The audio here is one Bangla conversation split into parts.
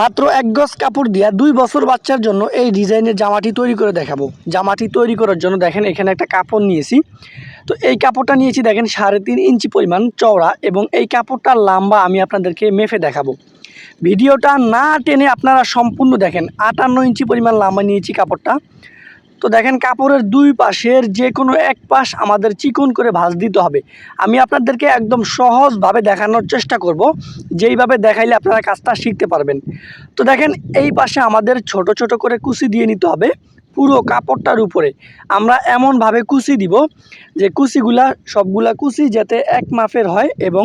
মাত্র এক গজ কাপড় দিয়া দুই বছর বাচ্চার জন্য এই ডিজাইনের জামাটি তৈরি করে দেখাবো। জামাটি তৈরি করার জন্য দেখেন, এখানে একটা কাপড় নিয়েছি। তো এই কাপড়টা নিয়েছি দেখেন, সাড়ে তিন ইঞ্চি পরিমাণ চওড়া এবং এই কাপড়টার লাম্বা আমি আপনাদেরকে মেফে দেখাবো। ভিডিওটা না টেনে আপনারা সম্পূর্ণ দেখেন, আটান্ন ইঞ্চি পরিমাণ লাম্বা নিয়েছি কাপড়টা। তো দেখেন কাপড়ের দুই পাশের যে কোনো এক পাশ আমাদের চিকন করে ভাঁজ দিতে হবে। আমি আপনাদেরকে একদম সহজভাবে দেখানোর চেষ্টা করব, যেইভাবে দেখাইলে আপনারা কাজটা শিখতে পারবেন। তো দেখেন এই পাশে আমাদের ছোট ছোট করে কুচি দিয়ে নিতে হবে। পুরো কাপড়টার উপরে। আমরা এমনভাবে কুচি দিব যে কুচিগুলা, সবগুলা কুচি যাতে এক মাপের হয় এবং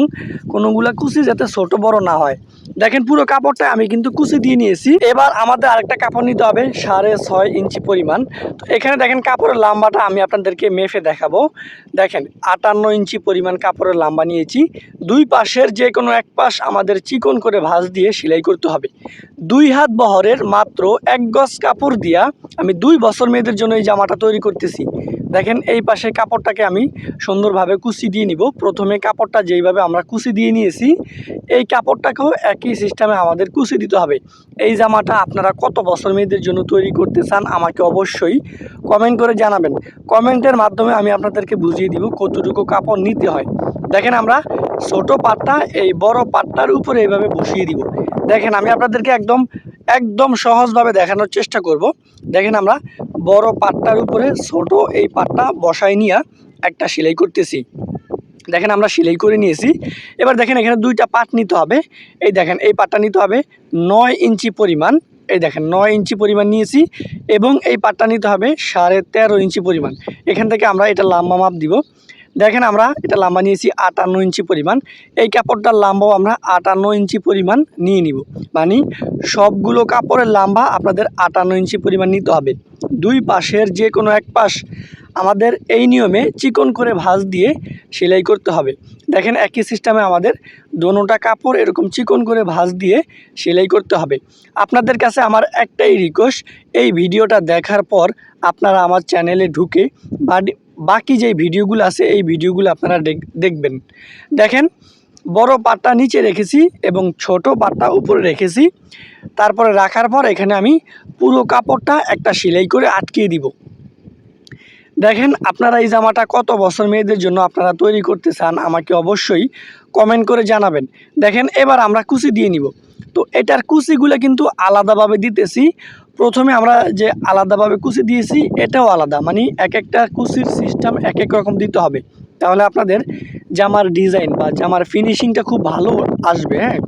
কোনোগুলা কুচি যাতে ছোট বড় না হয়। দেখেন পুরো কাপড়টা আমি কিন্তু কুচি দিয়ে নিয়েছি। এবার আমাদের আরেকটা কাপড় নিতে হবে, সাড়ে ছয় ইঞ্চি পরিমাণ। তো এখানে দেখেন কাপড়ের লাম্বাটা আমি আপনাদেরকে মেফে দেখাবো। দেখেন, আটান্ন ইঞ্চি পরিমাণ কাপড়ের লাম্বা নিয়েছি। দুই পাশের যে কোনো এক পাশ আমাদের চিকন করে ভাঁজ দিয়ে সেলাই করতে হবে। দুই হাত বহরের মাত্র এক গজ কাপড় দিয়া আমি দুই বছর মেয়েদের জন্য এই জামাটা তৈরি করতেছি। দেখেন এই পাশে কাপড়টাকে আমি সুন্দরভাবে কুচি দিয়ে নিব। প্রথমে কাপড়টা যেইভাবে আমরা কুচি দিয়ে নিয়েছি, এই কাপড়টাকেও একই সিস্টেমে আমাদের কুচি দিতে হবে। এই জামাটা আপনারা কত বছর মেয়েদের জন্য তৈরি করতে চান আমাকে অবশ্যই কমেন্ট করে জানাবেন। কমেন্টের মাধ্যমে আমি আপনাদেরকে বুঝিয়ে দিব কতটুকু কাপড় নিতে হয়। দেখেন আমরা ছোট পাটটা, এই বড় পাটটার উপরে এইভাবে বসিয়ে দিব। দেখেন আমি আপনাদেরকে একদম একদম সহজভাবে দেখানোর চেষ্টা করব। দেখেন আমরা বড় পাটটার উপরে, ছোট এই পাটটা বসাই নিয়ে একটা সেলাই করতেছি। দেখেন আমরা সেলাই করে নিয়েছি। এবার দেখেন এখানে দুইটা পাট নিতে হবে। এই দেখেন, এই পাটটা নিতে হবে নয় ইঞ্চি পরিমাণ। এই দেখেন, নয় ইঞ্চি পরিমাণ নিয়েছি এবং এই পাটটা নিতে হবে সাড়ে তেরো ইঞ্চি পরিমাণ। এখান থেকে আমরা এটা লম্বা মাপ দিব। দেখেন আমরা এটা লম্বা নিয়েছি আটান্ন ইঞ্চি পরিমাণ। এই কাপড়টার লাম্বাও আমরা আটান্ন ইঞ্চি পরিমাণ নিয়ে নিব। মানে সবগুলো কাপড়ের লাম্বা আপনাদের আটান্ন ইঞ্চি পরিমাণ নিতে হবে। দুই পাশের যে কোনো এক পাশ আমাদের এই নিয়মে চিকন করে ভাঁজ দিয়ে সেলাই করতে হবে। দেখেন একই সিস্টেমে আমাদের দোনোটা কাপড় এরকম চিকন করে ভাঁজ দিয়ে সেলাই করতে হবে। আপনাদের কাছে আমার একটাই রিকোয়েস্ট এই ভিডিওটা দেখার পর আপনারা আমার চ্যানেলে ঢুকে বাকি যে ভিডিওগুলো আছে, এই ভিডিওগুলো আপনারা দেখ- দেখবেন। দেখেন, বড় পাটটা নিচে রেখেছি এবং ছোট পাটটা উপরে রেখেছি। তারপরে রাখার পর এখানে আমি পুরো কাপড়টা একটা সেলাই করে আটকিয়ে দিব। দেখেন, আপনারা এই জামাটা কত বছর মেয়েদের জন্য আপনারা তৈরি করতে চান, আমাকে অবশ্যই কমেন্ট করে জানাবেন। দেখেন, এবার আমরা কুচি দিয়ে নিব। তো এটার কুচিগুলো কিন্তু আলাদাভাবে দিতেছি। প্রথমে আমরা যে আলাদাভাবে কুচি দিয়েছি, এটাও আলাদা। মানে এক একটা কুচির সিস্টেম এক এক রকম দিতে হবে। তাহলে আপনাদের জামার ডিজাইন বা জামার ফিনিশিংটা খুব ভালো আসবে হ্যাঁ?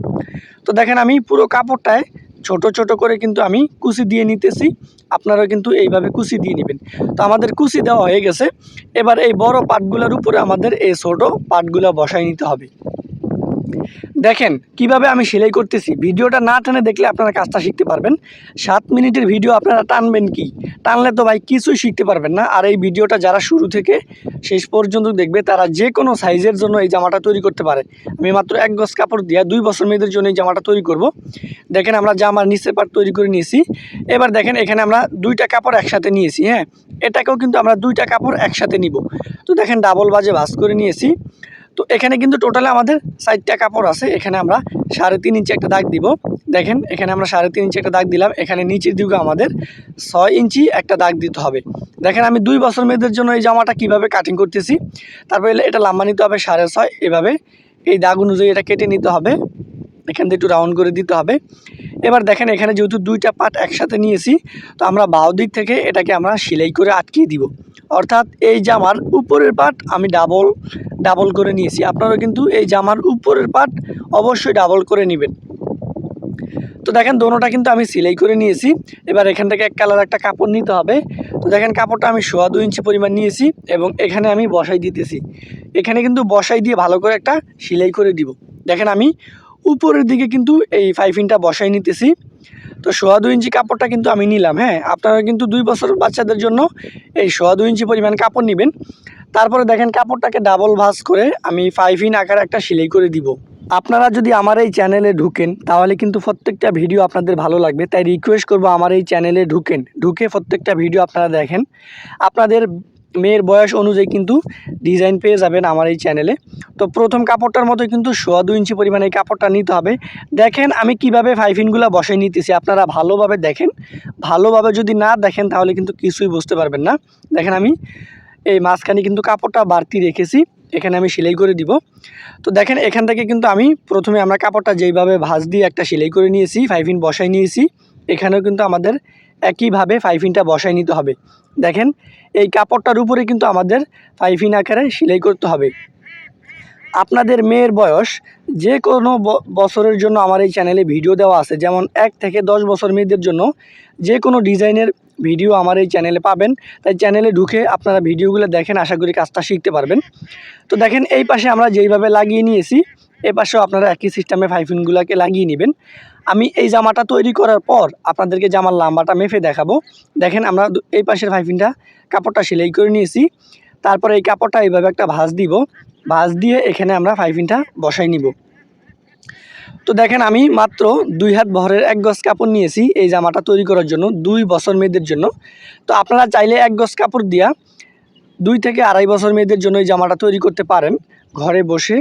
তো দেখেন, আমি পুরো কাপড়টায় ছোট ছোট করে কিন্তু আমি কুচি দিয়ে নিতেছি। আপনারাও কিন্তু এইভাবে কুচি দিয়ে নেবেন। তো আমাদের কুচি দেওয়া হয়ে গেছে। এবার এই বড় পাটগুলোর উপরে আমাদের এই ছোট পাটগুলো বসাই নিতে হবে। দেখেন, কীভাবে আমি সেলাই করতেছি, ভিডিওটা না টানে দেখলে আপনারা কাজটা শিখতে পারবেন। সাত মিনিটের ভিডিও আপনারা টানবেন কি? টানলে তো ভাই কিছুই শিখতে পারবেন না। আর এই ভিডিওটা যারা শুরু থেকে শেষ পর্যন্ত দেখবে, তারা যে কোনো সাইজের জন্য এই জামাটা তৈরি করতে পারে। আমি মাত্র এক গজ কাপড় দিয়ে দুই বছর মেয়েদের জন্য এই জামাটা তৈরি করব। দেখেন আমরা জামার নিচে পাট তৈরি করে নিয়েছি। এবার দেখেন, এখানে আমরা দুইটা কাপড় একসাথে নিয়েছি হ্যাঁ? এটাকেও কিন্তু আমরা দুইটা কাপড় একসাথে নিব। তো দেখেন ডাবল বাজে ভাঁজ করে নিয়েছি। তো এখানে কিন্তু টোটালে আমাদের চারটা কাপড় আছে। এখানে আমরা সাড়ে তিন ইঞ্চি একটা দাগ দিব। দেখেন, এখানে আমরা সাড়ে তিন ইঞ্চি একটা দাগ দিলাম। এখানে নিচের দিকে আমাদের ছয় ইঞ্চি একটা দাগ দিতে হবে। দেখেন, আমি দুই বছর মেয়েদের জন্য এই জামাটা কীভাবে কাটিং করতেছি। তারপরে এটা লাম্বা নিতে হবে সাড়ে ছয়। এভাবে এই দাগ অনুযায়ী এটা কেটে নিতে হবে। এখান থেকে একটু রাউন্ড করে দিতে হবে। এবার দেখেন, এখানে যেহেতু দুইটা পাট একসাথে নিয়েছি, তো আমরা বাউ দিক থেকে এটাকে আমরা সেলাই করে আটকিয়ে দিব। অর্থাৎ এই জামার উপরের পাট আমি ডাবল ডাবল করে নিয়েছি। আপনারা কিন্তু এই জামার উপরের পাট অবশ্যই ডাবল করে নেবেন। তো দেখেন, দোনোটা কিন্তু আমি সেলাই করে নিয়েছি। এবার এখান থেকে এক কালার একটা কাপড় নিতে হবে। তো দেখেন, কাপড়টা আমি সোয়া দু ইঞ্চি পরিমাণ নিয়েছি এবং এখানে আমি বসাই দিতেছি। এখানে কিন্তু বসাই দিয়ে ভালো করে একটা সেলাই করে দিব। দেখেন, আমি উপরের দিকে কিন্তু এই ফাইভ ইনটা বসাই নিতেছি। তো সোয়া দু ইঞ্চি কাপড়টা কিন্তু আমি নিলাম হ্যাঁ? আপনারা কিন্তু দুই বছর বাচ্চাদের জন্য এই সোয়া দু ইঞ্চি পরিমাণ কাপড় নেবেন। তারপরে দেখেন কাপড়টাকে ডাবল ভাঁজ করে আমি ফাইভ ইন আকারে একটা সেলাই করে দিব। আপনারা যদি আমার এই চ্যানেলে ঢুকেন, তাহলে কিন্তু প্রত্যেকটা ভিডিও আপনাদের ভালো লাগবে। তাই রিকোয়েস্ট করব আমার এই চ্যানেলে ঢুকেন। ঢুকে প্রত্যেকটা ভিডিও আপনারা দেখেন। আপনাদের মেয়ের বয়স অনুযায়ী কিন্তু ডিজাইন পেয়ে যাবেন আমার এই চ্যানেলে তো প্রথম কাপড়টার মতো কিন্তু সোয়া দু ইঞ্চি পরিমাণে কাপড়টা নিতে হবে। দেখেন আমি কীভাবে ফাইফিনগুলো বসাই নিতেছি, আপনারা ভালোভাবে দেখেন। ভালোভাবে যদি না দেখেন তাহলে কিন্তু কিছুই বুঝতে পারবেন না। দেখেন আমি এই মাঝখানে কিন্তু কাপড়টা বাড়তি রেখেছি, এখানে আমি সেলাই করে দিব। তো দেখেন এখান থেকে কিন্তু আমি প্রথমে আমরা কাপড়টা যেইভাবে ভাঁজ দিয়ে একটা সেলাই করে নিয়েছি ফাইফিন বসাই নিয়েছি, এখানেও কিন্তু আমাদের একইভাবে ফাইফিনটা বসাই নিতে হবে। দেখেন, এই কাপড়টার উপরে কিন্তু আমাদের ফাইফিন আকারে সেলাই করতে হবে। আপনাদের মেয়ের বয়স যে কোনো বছরের জন্য আমার এই চ্যানেলে ভিডিও দেওয়া আছে। যেমন এক থেকে দশ বছর মেয়েদের জন্য যে কোনো ডিজাইনের ভিডিও আমার এই চ্যানেলে পাবেন। তাই চ্যানেলে ঢুকে আপনারা ভিডিওগুলো দেখেন, আশা করি কাজটা শিখতে পারবেন। তো দেখেন, এই পাশে আমরা যেইভাবে লাগিয়ে নিয়েছি এ পাশেও আপনারা একই সিস্টেমে ফাইফিনগুলোকে লাগিয়ে নেবেন। আমি এই জামাটা তৈরি করার পর আপনাদেরকে জামার লাম্বাটা মেপে দেখাবো। দেখেন আমরা এই পাশের ফাইফিনটা কাপড়টা সেলাই করে নিয়েছি। তারপরে এই কাপড়টা এইভাবে একটা ভাঁজ দিব। ভাঁজ দিয়ে এখানে আমরা ফাইফিনটা বসাই নিব। তো দেখেন আমি মাত্র দুই হাত বহরের এক গজ কাপড় নিয়েছি এই জামাটা তৈরি করার জন্য দুই বছর মেয়েদের জন্য। তো আপনারা চাইলে এক গজ কাপড় দিয়া দুই থেকে আড়াই বছর মেয়েদের জন্য এই জামাটা তৈরি করতে পারেন। ঘরে বসে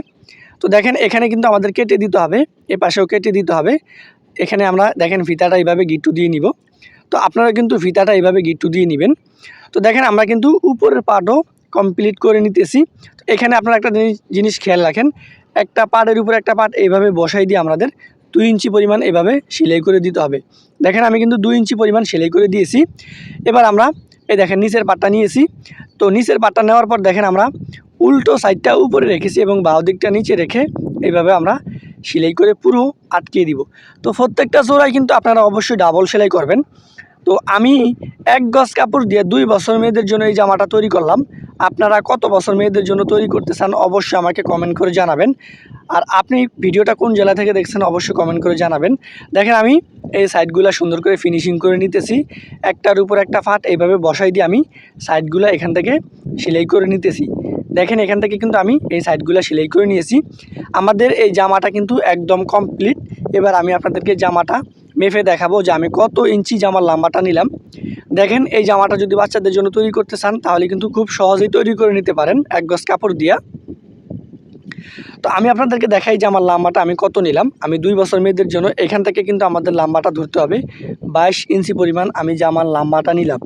তো দেখেন, এখানে কিন্তু আমাদের কেটে দিতে হবে, এ পাশেও কেটে দিতে হবে। এখানে আমরা দেখেন, ফিতাটা এইভাবে গিট্টু দিয়ে নিব। তো আপনারা কিন্তু ফিতাটা এইভাবে গিট্টু দিয়ে নেবেন। তো দেখেন, আমরা কিন্তু উপরের পাটও কমপ্লিট করে নিতেছি। তো এখানে আপনারা একটা জিনিস খেয়াল রাখেন, একটা পাটের উপর একটা পাট এইভাবে বসাই দিয়ে আমাদের দুই ইঞ্চি পরিমাণ এভাবে সেলাই করে দিতে হবে। দেখেন, আমি কিন্তু দুই ইঞ্চি পরিমাণ সেলাই করে দিয়েছি। এবার আমরা, এই দেখেন, নিচের পাটটা নিয়েছি। তো নিচের পাটটা নেওয়ার পর দেখেন, আমরা উল্টো সাইডটা উপরে রেখেছি এবং বাউ দিকটা নিচে রেখে এইভাবে আমরা সেলাই করে পুরো আটকিয়ে দিব। তো প্রত্যেকটা জোড়ায় কিন্তু আপনারা অবশ্যই ডাবল সেলাই করবেন। তো আমি এক গজ কাপড় দিয়ে দুই বছর মেয়েদের জন্য এই জামাটা তৈরি করলাম। আপনারা কত বছর মেয়েদের জন্য তৈরি করতে চান অবশ্যই আমাকে কমেন্ট করে জানাবেন। আর আপনি ভিডিওটা কোন জেলা থেকে দেখছেন অবশ্যই কমেন্ট করে জানাবেন। দেখেন আমি এই সাইডগুলো সুন্দর করে ফিনিশিং করে নিতেছি। একটার উপর একটা ফাট এইভাবে বসাই দিয়ে আমি সাইডগুলো এখান থেকে সেলাই করে নিতেছি। দেখেন এখান থেকে কিন্তু আমি এই সাইডগুলো সেলাই করে নিয়েছি। আমাদের এই জামাটা কিন্তু একদম কমপ্লিট এবার আমি আপনাদেরকে জামাটা মেফে দেখাবো যে আমি কত ইঞ্চি জামার লাম্বাটা নিলাম। দেখেন এই জামাটা যদি বাচ্চাদের জন্য তৈরি করতে চান, তাহলে কিন্তু খুব সহজেই তৈরি করে নিতে পারেন। এক গজ কাপড় দিয়া। তো আমি আপনাদেরকে দেখাই যে আমার লাম্বাটা আমি কত নিলাম। আমি দুই বছর মেয়েদের জন্য এখান থেকে কিন্তু আমাদের লাম্বাটা ধরতে হবে। বাইশ ইঞ্চি পরিমাণ আমি জামার লাম্বাটা নিলাম।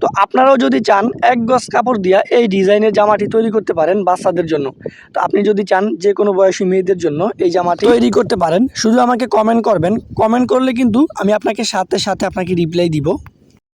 তো আপনারাও যদি চান এক গজ কাপড় দিয়া এই ডিজাইনের জামাটি তৈরি করতে পারেন বাচ্চাদের জন্য। তো আপনি যদি চান যে কোনো বয়সী মেয়েদের জন্য এই জামাটি তৈরি করতে পারেন। শুধু আমাকে কমেন্ট করবেন। কমেন্ট করলে কিন্তু আমি আপনাকে সাথে সাথে আপনাকে রিপ্লাই দিব।